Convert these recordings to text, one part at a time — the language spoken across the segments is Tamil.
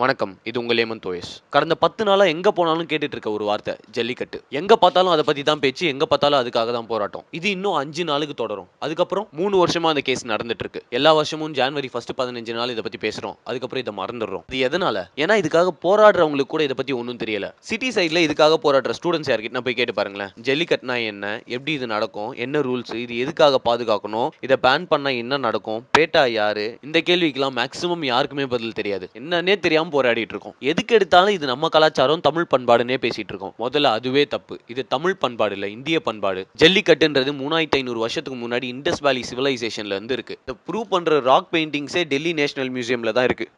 வணக்கம் இது உங்கள் லேமன் தோயஸ் கடந்த பத்து நாளாக எங்கே போனாலும் கேட்டுட்டு இருக்க ஒரு வார்த்தை ஜல்லிக்கட்டு. எங்கே பார்த்தாலும் அதை பற்றி தான் பேச்சு எங்கே பார்த்தாலும் அதுக்காக தான் போராட்டம். இது இன்னும் அஞ்சு நாளுக்கு தொடரும். அதுக்கப்புறம் மூணு வருஷமாக அந்த கேஸ் நடந்துட்டு இருக்கு எல்லா வருஷமும் ஜான்வரி ஃபர்ஸ்ட் பதினஞ்சு நாள் இதை பற்றி பேசுகிறோம் அதுக்கப்புறம் இதை மறந்துடுறோம். இது எதனால? ஏன்னா இதுக்காக போராடுறவங்களுக்கு கூட இதை பற்றி ஒன்றும் தெரியல. சிட்டி சைடில் இதுக்காக போராடுற ஸ்டூடெண்ட்ஸ் யார்கிட்ட போய் கேட்டு பாருங்களேன். ஜல்லிக்கட்டுனா என்ன? எப்படி இது நடக்கும்? என்ன ரூல்ஸ் இது எதுக்காக பாதுகாக்கணும்? இதை பேன் பண்ணால் என்ன நடக்கும்? பேட்டா யாரு? இந்த கேள்விக்கெல்லாம் மேக்ஸிமம் யாருக்குமே பதில் தெரியாது. என்னன்னே தான் போராடிட்டு இருக்கோம். எதுக்கு எடுத்தாலும் இது நம்ம கலாச்சாரம் தமிழ் பண்பாடுன்னே பேசிட்டு இருக்கோம். முதல்ல அதுவே தப்பு. இது தமிழ் பண்பாடு இல்லை இந்திய பண்பாடு. ஜல்லிக்கட்டுன்றது மூணாயிரத்தி ஐநூறு வருஷத்துக்கு முன்னாடி இண்டஸ் வேலி சிவிலைசேஷன்ல இருந்து இருக்கு. ப்ரூவ் பண்ற ராக் பெயிண்டிங்ஸே டெல்லி நேஷனல் மியூசியம்ல தான் இருக்கு.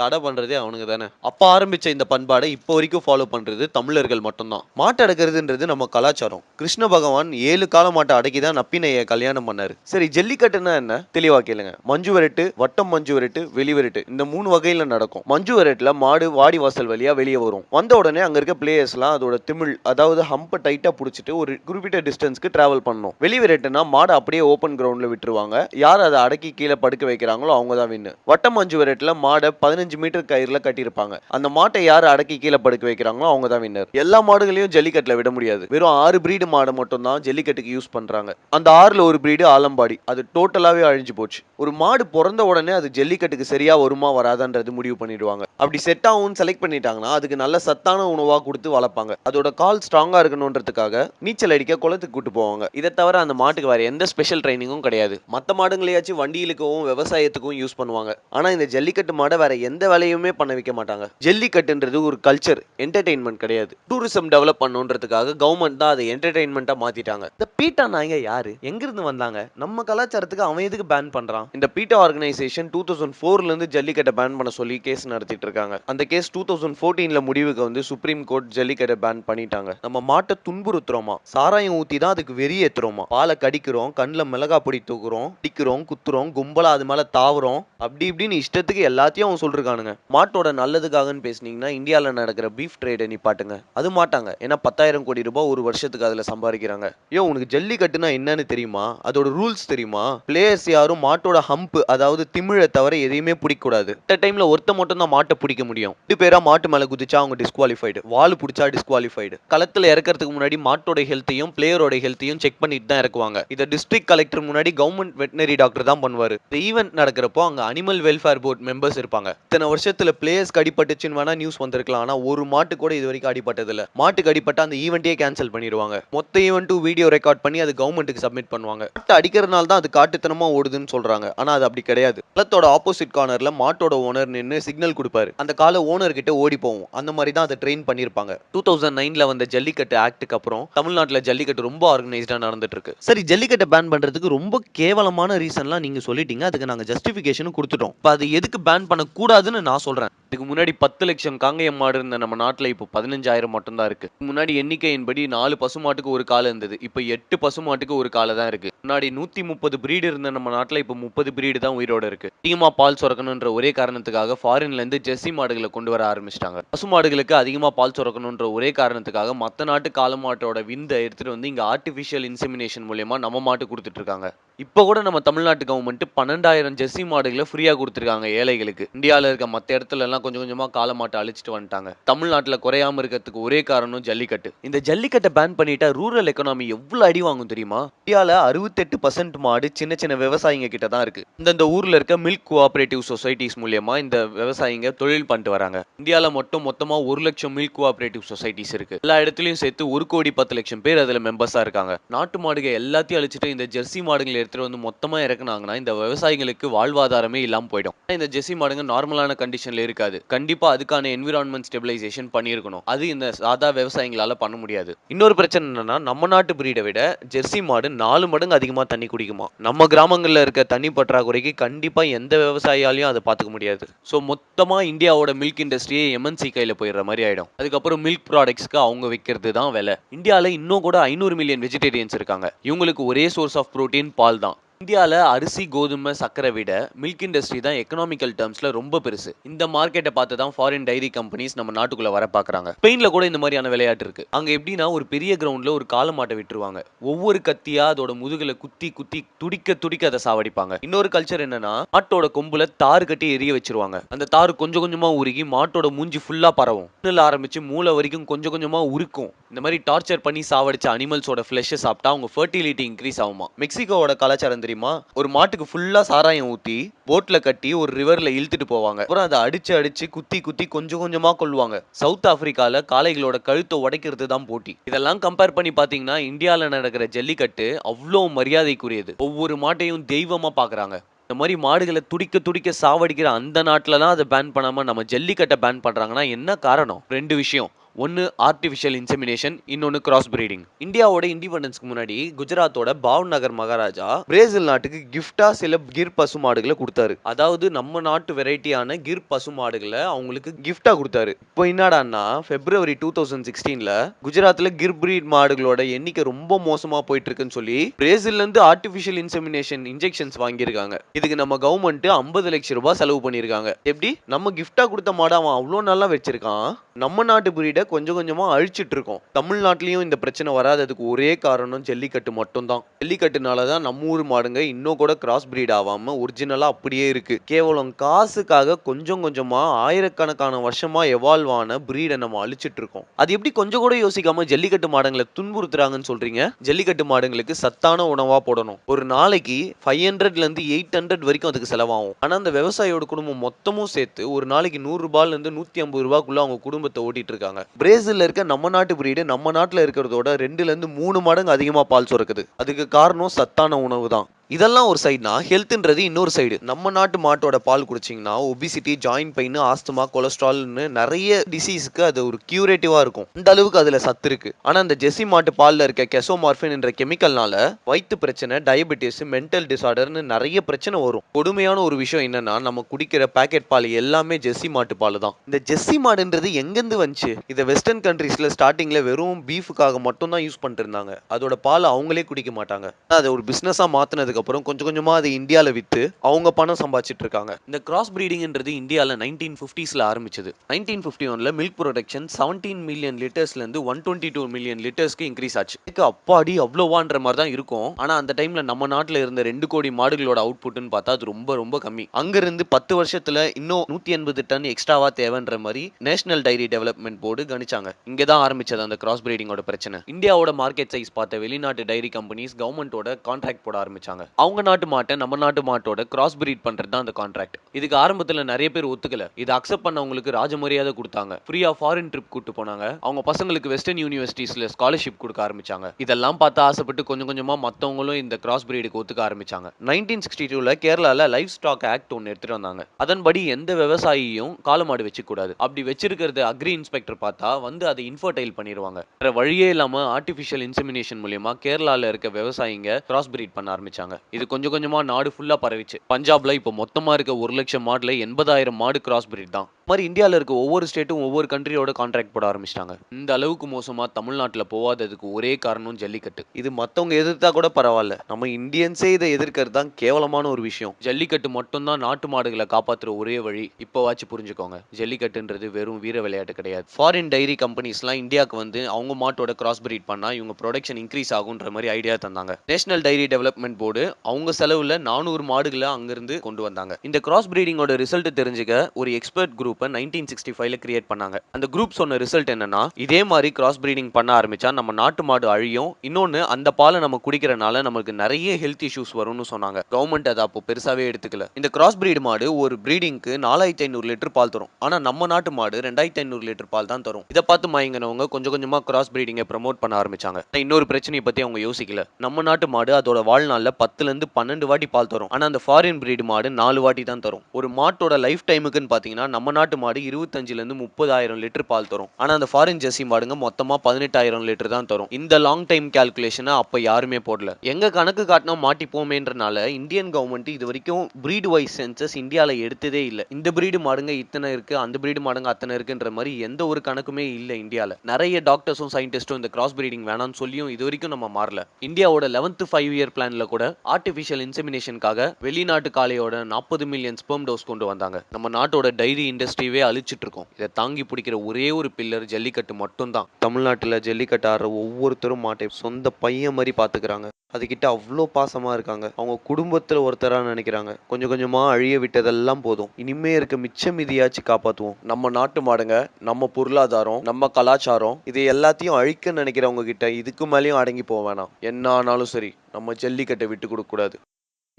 தடை பண்றதே அவனுங்க தானே? அப்போ ஆரம்பித்த இந்த பண்பாடை இப்போ வரைக்கும் ஃபாலோ பண்ணுறது தமிழர்கள் மட்டும்தான். மாட்டை அடக்கிறதுன்றது நம்ம கலாச்சாரம். கிருஷ்ண பகவான் ஏழு கால மாட்டை அடக்கி தான் நப்பினையை கல்யாணம் பண்ணார். சரி ஜல்லிக்கட்டுன்னா என்ன? தெளிவாக கேளுங்க. மஞ்சு விரட்டு வட்டம் மஞ்சு விரட்டு வெளி விரட்டு. இந்த மூணு வகையில் நடக்கும். மஞ்சு விரட்டில் மாடு வாடி வாசல் வழியாக வெளியே வரும். வந்த உடனே அங்கே இருக்க பிளேயர்ஸ்லாம் அதோட திமிழ் அதாவது ஹம்பை டைட்டாக பிடிச்சிட்டு ஒரு குறிப்பிட்ட டிஸ்டன்ஸ்க்கு ட்ராவல் பண்ணணும். வெளி விரட்டுனா மாடு அப்படியே ஓப்பன் கிரவுண்டில் விட்டுருவாங்க. யார் அதை அடக்கி கீழே படுக்க வைக்கிறாங்களோ அவங்க தான் வின்னு வட்டம் மஞ்சு விரட்டில் மாடை பதினஞ்சு மீட்டர் கயிறுல கட்டியிருப்பாங்க. அந்த மாட்டை யார் அடக்கி கீழே படுக்க வைக்கிறாங்களோ அவங்க தான் வின்னர் எல்லா மாடுகளையும் ஜல்லிக்கட்டுல விட முடியாது. வெறும் ஆறு பிரீடு மாடை மட்டும் தான் ஜல்லிக்கட்டுக்கு யூஸ் பண்றாங்க. அந்த ஆறுல ஒரு பிரீடு ஆலம்பாடி. அது டோட்டலாவே அழிஞ்சு போச்சு. ஒரு மாடு பிறந்த உடனே அது ஜல்லிக்கட்டுக்கு சரியா வருமா வராதான்றது முடிவு பண்ணிடுவாங்க. அப்படி செட் ஆகும்னு செலக்ட் பண்ணிட்டாங்கன்னா அதுக்கு நல்ல சத்தான உணவா கொடுத்து வளர்ப்பாங்க. அதோட கால் ஸ்ட்ராங்கா இருக்கணுன்றதுக்காக நீச்சல் அடிக்க குளத்துக்கு கூட்டு போவாங்க. இதை தவிர அந்த மாட்டுக்கு வேற எந்த ஸ்பெஷல் ட்ரைனிங்கும் கிடையாது. மற்ற மாடுங்களையாச்சும் வண்டியிலுக்கவும் விவசாயத்துக்கும் யூஸ் பண்ணுவாங்க. ஆனா இந்த ஜல்லிக்கட்டு மாடை வேற எந்த வேலையுமே பண்ண வைக்க மாட்டாங்க. ஜல்லிக்கட்டுன்றது ஒரு கல்ச்சர் என்டர்டெயின்மெண்ட் கிடையாது. டூரிசம் டெவலப் பண்ணுன்றதுக்காக கவர்மெண்ட் தான் அதை என்டர்டெயின்மெண்ட்டா மாத்திட்டாங்க. இந்த பீட்டா நாயங்க யாரு? எங்க இருந்து வந்தாங்க? நம்ம கலாச்சாரத்துக்கு அவன் எதுக்கு பேன் பண்றான்? இந்த பீட்டா ஆர்கனைசேஷன் டூ தௌசண்ட் ஃபோர்ல இருந்து ஜல்லிக்கட்டை பேன் பண்ண சொல்லி கேஸ் நடத்திட்டு இருக்காங்க. அந்த கேஸ் டூ தௌசண்ட் ஃபோர்டீன்ல முடிவுக்கு வந்து சுப்ரீம் கோர்ட் ஜல்லிக்கட்டை பேன் பண்ணிட்டாங்க. நம்ம மாட்டை துன்புறுத்துறோமா? சாராயம் ஊத்தி தான் அதுக்கு வெறியேத்துறோமா பாலை கடிக்கிறோம் கண்ணில் மிளகா பொடி தூக்குறோம் டிக்கிறோம் குத்துறோம் கும்பலா அது மேல தாவுறோம். அப்படி இப்படின்னு இஷ்டத்துக்கு எல்லாத்தையும் அவன் போட்டிருக்கானுங்க. மாட்டோட நல்லதுக்காகன்னு பேசுனீங்கன்னா இந்தியாவில் நடக்கிற பீஃப் ட்ரேடை நிப்பாட்டுங்க. அது மாட்டாங்க. ஏன்னா பத்தாயிரம் கோடி ரூபாய் ஒரு வருஷத்துக்கு அதுல சம்பாதிக்கிறாங்க. ஏன் உனக்கு ஜல்லிக்கட்டுனா என்னன்னு தெரியுமா? அதோட ரூல்ஸ் தெரியுமா? பிளேயர்ஸ் யாரும் மாட்டோட ஹம்ப் அதாவது திமிழை தவிர எதையுமே பிடிக்கக்கூடாது. இந்த டைம்ல ஒருத்த மட்டும் தான் மாட்டை பிடிக்க முடியும். ரெண்டு பேரா மாட்டு மேல குதிச்சா அவங்க டிஸ்குவாலிஃபைடு வால் பிடிச்சா டிஸ்குவாலிஃபைடு களத்துல இறக்கிறதுக்கு முன்னாடி மாட்டோட ஹெல்த்தையும் பிளேயரோட ஹெல்த்தையும் செக் பண்ணிட்டு தான் இறக்குவாங்க. இதை டிஸ்ட்ரிக்ட் கலெக்டர் முன்னாடி கவர்மெண்ட் வெட்டினரி டாக்டர் தான் பண்ணுவார். இந்த ஈவெண்ட் நடக்கிறப்போ அங்க அனிமல் வெல்ஃபேர் போர்ட் மெம்பர்ஸ் இருப்பாங்க. இத்தனை வருஷத்துல பிளேயர்ஸ்க்கு அடிபட்டுச்சுன்னு வேணா நியூஸ் வந்திருக்கலாம். ஆனா ஒரு மாட்டு கூட இது வரைக்கும் அடிபட்டது மாட்டுக்கு அடிபட்ட அந்த ஈவெண்ட்டே கேன்சல் பண்ணிடுவாங்க. மொத்த ஈவெண்ட்டும் வீடியோ ரெக்கார்ட் பண்ணி அது கவர்மெண்ட்டுக்கு சப்மிட் பண்ணுவாங்க. மாட்டை அடிக்கிறதுனால தான் அது காட்டுத்தனமா ஓடுதுன்னு சொல்றாங்க. ஆனா அது அப்படி கிடையாது. களத்தோட ஆப்போசிட் கார்னர்ல மாட்டோட ஓனர் நின்று சிக்னல் கொடுப்பாரு. அந்த கால ஓனர் கிட்ட ஓடி போகும் அந்த மாதிரி தான் அதை ட்ரெயின் பண்ணிருப்பாங்க. டூ தௌசண்ட் நைன்ல வந்த ஜல்லிக்கட்டு ஆக்டுக்கு அப்புறம் தமிழ்நாட்டுல ஜல்லிக்கட்டு ரொம்ப ஆர்கனைஸ்டா நடந்துட்டு இருக்கு சரி ஜல்லிக்கட்டை பேன் பண்றதுக்கு ரொம்ப கேவலமான ரீசன்லாம் நீங்க சொல்லிட்டீங்க. அதுக்கு நாங்க ஜஸ்டிஃபிகேஷனும் கொடுத்துட்டோம். இப்போ அது எதுக்கு பேன் பண்ணக்கூடாது கூடாதுன்னு நான் சொல்றேன். இதுக்கு முன்னாடி பத்து லட்சம் காங்கேயம் மாடு இருந்த நம்ம நாட்டில் இப்போ பதினஞ்சாயிரம் மட்டும்தான் இருக்கு. முன்னாடி எண்ணிக்கையின்படி நாலு பசுமாட்டுக்கு ஒரு காலை இருந்தது. இப்போ எட்டு பசுமாட்டுக்கு ஒரு காலை தான் இருக்கு. முன்னாடி நூத்தி முப்பது பிரீடு இருந்த நம்ம நாட்டில் இப்போ முப்பது பிரீடு தான் உயிரோட இருக்கு. அதிகமா பால் சுரக்கணுன்ற ஒரே காரணத்துக்காக ஃபாரின்ல இருந்து ஜெர்சி மாடுகளை கொண்டு வர ஆரம்பிச்சிட்டாங்க. பசுமாடுகளுக்கு அதிகமா பால் சுரக்கணுன்ற ஒரே காரணத்துக்காக மற்ற நாட்டு காலமாட்டோட விந்தை எடுத்துட்டு வந்து இங்க ஆர்டிஃபிஷியல் இன்செமினேஷன் மூலயமா நம்ம மாட்டு கொடுத்துட்டு இருக்காங்க. இப்போ கூட நம்ம தமிழ்நாட்டு கவர்மெண்ட் பன்னெண்டாயிரம் ஜெர்சி மாடுகளை ஃப்ரீயாக கொடுத்துருக்காங்க ஏழைகளுக்கு. இந்தியாவில் இருக்க மற்ற இடத்துல எல்லாம் கொஞ்சம் கொஞ்சமாக கால மாட்டை அழிச்சிட்டு வந்துட்டாங்க. தமிழ்நாட்டில் குறையாம இருக்கிறதுக்கு ஒரே காரணம் ஜல்லிக்கட்டு. இந்த ஜல்லிக்கட்டை பேன் பண்ணிட்டா ரூரல் எக்கனாமி எவ்வளோ அடி வாங்கும் தெரியுமா? இந்தியாவில் அறுபத்தெட்டு பர்சன்ட் மாடு சின்ன சின்ன விவசாயிங்க கிட்ட தான் இருக்கு. இந்தந்த ஊரில் இருக்க மில்க் கோஆபரேட்டிவ் சொசைட்டிஸ் மூலியமா இந்த விவசாயிங்க தொழில் பண்ணிட்டு வராங்க. இந்தியாவில் மட்டும் மொத்தமாக ஒரு லட்சம் மில்க் கோஆபரேட்டிவ் சொசைட்டிஸ் இருக்கு. எல்லா இடத்துலையும் சேர்த்து ஒரு கோடி பத்து லட்சம் பேர் அதில் மெம்பர்ஸாக இருக்காங்க. நாட்டு மாடுகள் எல்லாத்தையும் அழிச்சிட்டு இந்த ஜெர்சி மாடுகளை எடுத்துகிட்டு வந்து மொத்தமாக இறக்குனாங்கன்னா இந்த விவசாயிகளுக்கு வாழ்வாதாரமே இல்லாமல் போயிடும். இந்த ஜெர்சி மாடுங்க நார்மலான கண்டிஷனில் இருக்காது. கண்டிப்பாக அதுக்கான என்விரான்மெண்ட் ஸ்டெபிலைசேஷன் பண்ணியிருக்கணும். அது இந்த சாதா விவசாயிகளால் பண்ண முடியாது. இன்னொரு பிரச்சனை என்னன்னா நம்ம நாட்டு பிரீடை விட ஜெர்சி மாடு நாலு மடங்கு அதிகமாக தண்ணி குடிக்குமா? நம்ம கிராமங்களில் இருக்க தண்ணி பற்றாக்குறைக்கு கண்டிப்பாக எந்த விவசாயியாலையும் அதை பார்த்துக்க முடியாது. ஸோ மொத்தமாக இந்தியாவோட மில்க் இண்டஸ்ட்ரியே எம்என்சி கையில் போயிடுற மாதிரி ஆகிடும் அதுக்கப்புறம் மில்க் ப்ராடக்ட்ஸ்க்கு அவங்க விற்கிறது தான் விலை. இந்தியாவில் இன்னும் கூட ஐநூறு மில்லியன் வெஜிடேரியன்ஸ் இருக்காங்க. இவங்களுக்கு ஒரே சோர்ஸ் ஆஃப் புரோட்டீன் பால் தான். இந்தியாவில் அரிசி கோதுமை சக்கரை விட மில்க் இண்டஸ்ட்ரி தான் எக்கனாமிக்கல் டேர்ம்ஸில் ரொம்ப பெருசு. இந்த மார்க்கெட்டை பார்த்து தான் ஃபாரின் டைரி கம்பெனிஸ் நம்ம நாட்டுக்குள்ளே வர பார்க்குறாங்க. ஸ்பெயினில் கூட இந்த மாதிரியான விளையாட்டு இருக்குது அங்கே எப்படின்னா ஒரு பெரிய கிரவுண்டில் ஒரு காளை மாட்டை விட்டுருவாங்க. ஒவ்வொரு கத்தியாக அதோட முதுகில் குத்தி குத்தி துடிக்க துடிக்க அதை சாவடிப்பாங்க. இன்னொரு கல்ச்சர் என்னன்னா மாட்டோட கொம்புல தார் கட்டி எரிய வச்சிருவாங்க. அந்த தார் கொஞ்சம் கொஞ்சமாக உருகி மாட்டோட மூஞ்சி ஃபுல்லாக பரவும். கண்ணுல ஆரம்பித்து மூளை வரைக்கும் கொஞ்சம் கொஞ்சமாக உருக்கும். இந்த மாதிரி டார்ச்சர் பண்ணி சாவடிச்ச அனிமல்ஸோட ஃபிளஷை சாப்பிட்டா அவங்க ஃபர்டிலிட்டி இன்க்ரீஸ் ஆகுமா மெக்சிகோவோட கலாச்சாரம் தெரியுமா? ஒரு மாட்டுக்கு ஃபுல்லா சாராயம் ஊத்தி போட்ல கட்டி ஒரு ரிவர்ல இழுத்துட்டு போவாங்க. அப்புறம் அதை அடிச்சு அடிச்சு குத்தி குத்தி கொஞ்சம் கொஞ்சமா கொள்வாங்க சவுத் ஆப்பிரிக்கால காளைகளோட கழுத்தை உடைக்கிறது தான் போட்டி. இதெல்லாம் கம்பேர் பண்ணி பாத்தீங்கன்னா இந்தியால நடக்கிற ஜல்லிக்கட்டு அவ்வளோ மரியாதைக்குரியது. ஒவ்வொரு மாட்டையும் தெய்வமா பாக்குறாங்க. இந்த மாதிரி மாடுகளை துடிக்க துடிக்க சாவடிக்கிற அந்த நாட்டிலலாம் அதை பேன் பண்ணாம நம்ம ஜல்லிக்கட்டை பேன் பண்றாங்கன்னா என்ன காரணம்? ரெண்டு விஷயம். ஒன்று ஆர்டிஃபிஷியல் இன்செமினேஷன் இன்னொன்று கிராஸ் பிரீடிங் இந்தியாவோட இண்டிபெண்டன்ஸ்க்கு முன்னாடி குஜராத்தோட பாவ் நகர் மகாராஜா பிரேசில் நாட்டுக்கு கிஃப்டா சில கிர் பசு மாடுகளை கொடுத்தாரு. அதாவது நம்ம நாட்டு வெரைட்டியான கிர் பசு மாடுகளை அவங்களுக்கு கிஃப்டா கொடுத்தாரு. இப்போ என்னடான்னா பிப்ரவரி டூ தௌசண்ட் சிக்ஸ்டீன்ல குஜராத்ல கிர் பிரீட் மாடுகளோட எண்ணிக்கை ரொம்ப மோசமா போயிட்டு இருக்குன்னு சொல்லி பிரேசில்ல இருந்து ஆர்டிஃபிஷியல் இன்செமினேஷன் இன்ஜெக்ஷன்ஸ் வாங்கியிருக்காங்க. இதுக்கு நம்ம கவர்மெண்ட் ஐம்பது லட்சம் ரூபாய் செலவு பண்ணியிருக்காங்க. எப்படி? நம்ம கிஃப்டா கொடுத்த மாடு அவன் அவ்வளோ நல்லா வச்சிருக்கான். நம்ம நாட்டு பிரீடை கொஞ்சம் கொஞ்சமாக அழிச்சிட்டு இருக்கோம். தமிழ்நாட்டிலையும் இந்த பிரச்சனை வராததுக்கு ஒரே காரணம் ஜல்லிக்கட்டு மட்டும்தான். ஜல்லிக்கட்டுனால தான் நம்ம ஊர் மாடுங்க இன்னும் கூட கிராஸ் பிரீட் ஆகாமல் ஒரிஜினலாக அப்படியே இருக்குது கேவலம் காசுக்காக கொஞ்சம் கொஞ்சமாக ஆயிரக்கணக்கான வருஷமாக எவால்வ் ஆன பிரீடை நம்ம அழிச்சிட்டு இருக்கோம். அது எப்படி கொஞ்சம் கூட யோசிக்காமல் ஜல்லிக்கட்டு மாடுங்களை துன்புறுத்துறாங்கன்னு சொல்கிறீங்க ஜல்லிக்கட்டு மாடுங்களுக்கு சத்தான உணவாக போடணும். ஒரு நாளைக்கு ஃபைவ் ஹண்ட்ரட்லேருந்து எயிட் ஹண்ட்ரட் வரைக்கும் அதுக்கு செலவாகும். ஆனால் அந்த விவசாயியோட குடும்பம் மொத்தமும் சேர்த்து ஒரு நாளைக்கு நூறுரூபாலேருந்து நூற்றி ஐம்பது ரூபாய்க்குள்ள அவங்க குடும்பத்தை ஓட்டிட்டு இருக்காங்க பிரேசில்ல இருக்க நம்ம நாட்டு பிரீடு நம்ம நாட்டில் இருக்கிறதோட ரெண்டுல இருந்து மூணு மடங்கு அதிகமா பால் சுரக்குது. அதுக்கு காரணம் சத்தான உணவு தான். இதெல்லாம் ஒரு சைடுனா ஹெல்த்ன்றது இன்னொரு சைடு நம்ம நாட்டு மாட்டோட பால் குடிச்சிங்கன்னா ஒபிசிட்டி ஜாயின் பெயின் ஆஸ்துமா கொலஸ்ட்ரால்னு நிறைய டிசீஸ்க்கு அது ஒரு கியூரேட்டிவாக இருக்கும். இந்த அளவுக்கு அதில் சத்து இருக்கு. ஆனால் அந்த ஜெஸ்ஸி மாட்டு பாலில் இருக்க கெசோமார்ஃபின் என்ற கெமிக்கல்னால வயிற்று பிரச்சனை டயபெட்டிஸ் மென்டல் டிசார்டர்னு நிறைய பிரச்சனை வரும். கொடுமையான ஒரு விஷயம் என்னன்னா நம்ம குடிக்கிற பேக்கெட் பால் எல்லாமே ஜெஸ்ஸி மாட்டு பால் தான். இந்த ஜெஸ்ஸி மாடுன்றது எங்கேருந்து வந்துச்சு? இதை வெஸ்டர்ன் கண்ட்ரீஸில் ஸ்டார்டிங்கில் வெறும் பீஃபுக்காக மட்டும் தான் யூஸ் பண்ணிட்டு இருந்தாங்க. அதோட பால் அவங்களே குடிக்க மாட்டாங்க. அதை ஒரு பிஸ்னஸாக மாற்றினதுக்கு அப்புறம் கொஞ்சம் கொஞ்சமாக அதை இந்தியாவில் விற்று அவங்க பணம் சம்பாதிச்சிட்டு இருக்காங்க. இந்த கிராஸ் ப்ரீடிங்ன்றது இந்தியாவில் நைன்டீன் ஃபிஃப்டிஸில் ஆரம்பிச்சது. நைன்டீன் ஃபிஃப்டி ஒன்ல மில்க் ப்ரொடக்ஷன் செவன்டீன் மில்லியன் லிட்டர்ஸ்லேருந்து ஒன் டுவெண்ட்டி டூ மில்லியன் லிட்டர்ஸ்க்கு இன்க்ரீஸ் ஆச்சு. இதுக்கு அப்பாடி அவ்வளோவான்ற மாதிரி தான் இருக்கும். ஆனால் அந்த டைமில் நம்ம நாட்டில் இருந்த ரெண்டு கோடி மாடுகளோட அவுட்புட்னு பார்த்தா அது ரொம்ப ரொம்ப கம்மி. அங்க இருந்து பத்து வருஷத்துல இன்னும் நூத்தி எண்பது டன் எக்ஸ்ட்ராவா தேவைன்ற மாதிரி நேஷனல் டைரி டெவலப்மெண்ட் போர்டு கணிச்சாங்க. இங்கே தான் ஆரம்பிச்சது அந்த கிராஸ் பிரீடிங்கோட பிரச்சனை. இந்தியாவோட மார்க்கெட் சைஸ் பார்த்த வெளிநாட்டு டைரி கம்பெனிஸ் கவர்மெண்டோட கான்ட்ராக்ட் போட ஆரம்பிச்சாங்க. அவங்க நாட்டு மாட்டை நம்ம நாட்டு மாட்டோட கிராஸ் பிரீட் பண்றது தான் அந்த கான்ட்ராக்ட் இதுக்கு ஆரம்பத்துல நிறைய பேர் ஒத்துக்கல. இதை அக்செப்ட் பண்ணவங்களுக்கு ராஜமரியாதை கொடுத்தாங்க. ஃப்ரீயா ஃபாரின் ட்ரிப் கூட்டு போனாங்க. அவங்க பசங்களுக்கு வெஸ்டர்ன் யூனிவர்சிட்டிஸ்ல ஸ்காலர்ஷிப் கொடுக்க ஆரம்பிச்சாங்க. இதெல்லாம் பார்த்து ஆசைப்பட்டு கொஞ்சம் கொஞ்சமா மத்தவங்களும் இந்த கிராஸ் பிரீடுக்கு ஒத்துக்க ஆரம்பிச்சாங்க. நைன்டீன் சிக்ஸ்டி டூல கேரளால லைஃப் ஸ்டாக் ஆக்ட் ஒன்று எடுத்துட்டு வந்தாங்க. அதன்படி எந்த விவசாயியும் காலமாடு வச்சுக்க கூடாது அப்படி வச்சிருக்கிறது அக்ரி இன்ஸ்பெக்டர் பார்த்தா வந்து அதை இன்ஃபர்டைல் பண்ணிடுவாங்க. வேற வழியே இல்லாம ஆர்டிஃபிஷியல் இன்செமினேஷன் மூலியமா கேரளால இருக்க விவசாயிங்க கிராஸ் பிரீட் பண்ண ஆரம்பிச்சாங்க. இது கொஞ்சம் கொஞ்சமா நாடு ஃபுல்லா பரவிச்சு. பஞ்சாப்ல இப்போ மொத்தமா இருக்க ஒரு லட்சம் மாடுல எண்பதாயிரம் மாடு கிராஸ் பிரீட் தான். மாதிரி இந்தியாவில் இருக்க ஒவ்வொரு ஸ்டேட்டும் ஒவ்வொரு கண்ட்ரியோட கான்ட்ராக்ட் போட ஆரம்பிச்சிட்டாங்க. இந்த அளவுக்கு மோசமா தமிழ்நாட்டில் போகாததுக்கு ஒரே காரணம் ஜல்லிக்கட்டு. இது மற்றவங்க எதிர்த்தா கூட பரவாயில்ல. நம்ம இந்தியன்ஸே இதை எதிர்க்கிறது தான் கேவலமான ஒரு விஷயம். ஜல்லிக்கட்டு மட்டும்தான் நாட்டு மாடுகளை காப்பாத்துற ஒரே வழி. இப்போவாச்சும் புரிஞ்சுக்கோங்க. ஜல்லிக்கட்டுன்றது வெறும் வீர விளையாட்டு கிடையாது. ஃபாரின் டைரி கம்பெனிஸ்லாம் இந்தியாவுக்கு வந்து அவங்க மாட்டோட கிராஸ் பிரீட் பண்ணா இவங்க ப்ரொடக்ஷன் இன்க்ரீஸ் ஆகுன்ற மாதிரி ஐடியா தந்தாங்க. நேஷனல் டைரி டெவலப்மெண்ட் போர்டு அவங்க செலவுல நானூறு மாடுகளை அங்கிருந்து கொண்டு வந்தாங்க. இந்த கிராஸ் பிரீடிங்கோட ரிசல்ட் தெரிஞ்சுக்க ஒரு எக்ஸ்பர்ட் குரூப்பை நைன்டீன் சிக்ஸ்டி ஃபைவ்ல கிரியேட் பண்ணாங்க. அந்த குரூப் சொன்ன ரிசல்ட் என்னன்னா இதே மாதிரி கிராஸ் பிரீடிங் பண்ண ஆரம்பிச்சா நம்ம நாட்டு மாடு அழியும். இன்னொன்று அந்த பாலை நம்ம குடிக்கிறனால நமக்கு நிறைய ஹெல்த் இஷ்யூஸ் வரும்னு சொன்னாங்க. கவர்மெண்ட் அதை அப்போ பெருசாவே எடுத்துக்கல. இந்த கிராஸ் பிரீடு மாடு ஒரு பிரீடிங்க்கு நாலாயிரத்தி ஐநூறு லிட்டர் பால் தரும். ஆனா நம்ம நாட்டு மாடு ரெண்டாயிரத்தி ஐநூறு லிட்டர் பால் தான் தரும். இதை பார்த்து மயங்கினவங்க கொஞ்சம் கொஞ்சமா கிராஸ் பிரீடிங்கை ப்ரமோட் பண்ண ஆரம்பிச்சாங்க. இன்னொரு பிரச்சனையை பத்தி அவங்க யோசிக்கல. நம்ம நாட்டு மாடு அதோட வாழ்நாளில் பத்துல இருந்து பன்னெண்டு வாட்டி பால் தரும். ஆனால் அந்த ஃபாரின் பிரீடு மாடு நாலு வாட்டி தான் தரும். ஒரு மாட்டோட லைஃப் டைமுக்குன்னு பாத்தீங்கன்னா நம்ம நாட்டு நாட்டு மாடு இருபத்தஞ்சிலேருந்து முப்பதாயிரம் லிட்டர் பால் தரும். ஆனா அந்த ஃபாரின் ஜெர்சி மாடுங்க மொத்தமாக பதினெட்டாயிரம் லிட்டர் தான் தரும். இந்த லாங் டைம் கால்குலேஷனை அப்போ யாருமே போடல. எங்க கணக்கு காட்டினா மாட்டிப்போமேன்றனால இந்தியன் கவர்மெண்ட் இது வரைக்கும் பிரீடு வைஸ் சென்சஸ் இந்தியாவில் எடுத்ததே இல்ல. இந்த பிரீடு மாடுங்க இத்தனை இருக்கு அந்த பிரீடு மாடுங்க அத்தனை இருக்குன்ற மாதிரி எந்த ஒரு கணக்குமே இல்ல இந்தியால. நிறைய டாக்டர்ஸும் சயின்டிஸ்டும் இந்த கிராஸ் பிரீடிங் வேணாம்னு சொல்லியும் இது வரைக்கும் நம்ம மாறல. இந்தியாவோட லெவன்த் ஃபைவ் இயர் பிளான்ல கூட ஆர்டிஃபிஷியல் இன்செமினேஷனுக்காக வெளிநாட்டு காளையோட நாற்பது மில்லியன் ஸ்பெர்ம் டோஸ் கொண்டு வந்தாங்க. நம்ம நாட்டோட டைரி இண்டஸ்ட்ரி இண்டஸ்ட்ரியவே அழிச்சிட்டு இருக்கோம் இதை தாங்கி பிடிக்கிற ஒரே ஒரு பில்லர் ஜல்லிக்கட்டு மட்டும்தான். தமிழ்நாட்டில் ஜல்லிக்கட்டு ஆடுற ஒவ்வொருத்தரும் மாட்டை சொந்த பையன் மாதிரி பார்த்துக்கிறாங்க அதுக்கிட்ட அவ்வளோ பாசமாக இருக்காங்க. அவங்க குடும்பத்தில் ஒருத்தராக நினைக்கிறாங்க. கொஞ்சம் கொஞ்சமாக அழிய விட்டதெல்லாம் போதும். இனிமே இருக்க மிச்ச மிதியாச்சு காப்பாற்றுவோம் நம்ம நாட்டு மாடுங்க நம்ம பொருளாதாரம் நம்ம கலாச்சாரம் இது எல்லாத்தையும் அழிக்க நினைக்கிறவங்க கிட்ட இதுக்கு மேலேயும் அடங்கி போக வேணாம். என்ன ஆனாலும் சரி நம்ம ஜல்லிக்கட்டை விட்டு கொடுக்கக்கூடாது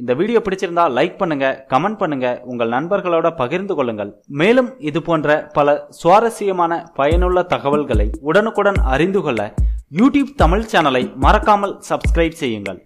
இந்த வீடியோ பிடிச்சிருந்தா லைக் பண்ணுங்க கமெண்ட் பண்ணுங்க உங்கள் நண்பர்களோட பகிர்ந்து கொள்ளுங்கள். மேலும் இது போன்ற பல சுவாரஸ்யமான பயனுள்ள தகவல்களை உடனுக்குடன் அறிந்து கொள்ள யூடியூப் தமிழ் சேனலை மறக்காமல் சப்ஸ்கிரைப் செய்யுங்கள்.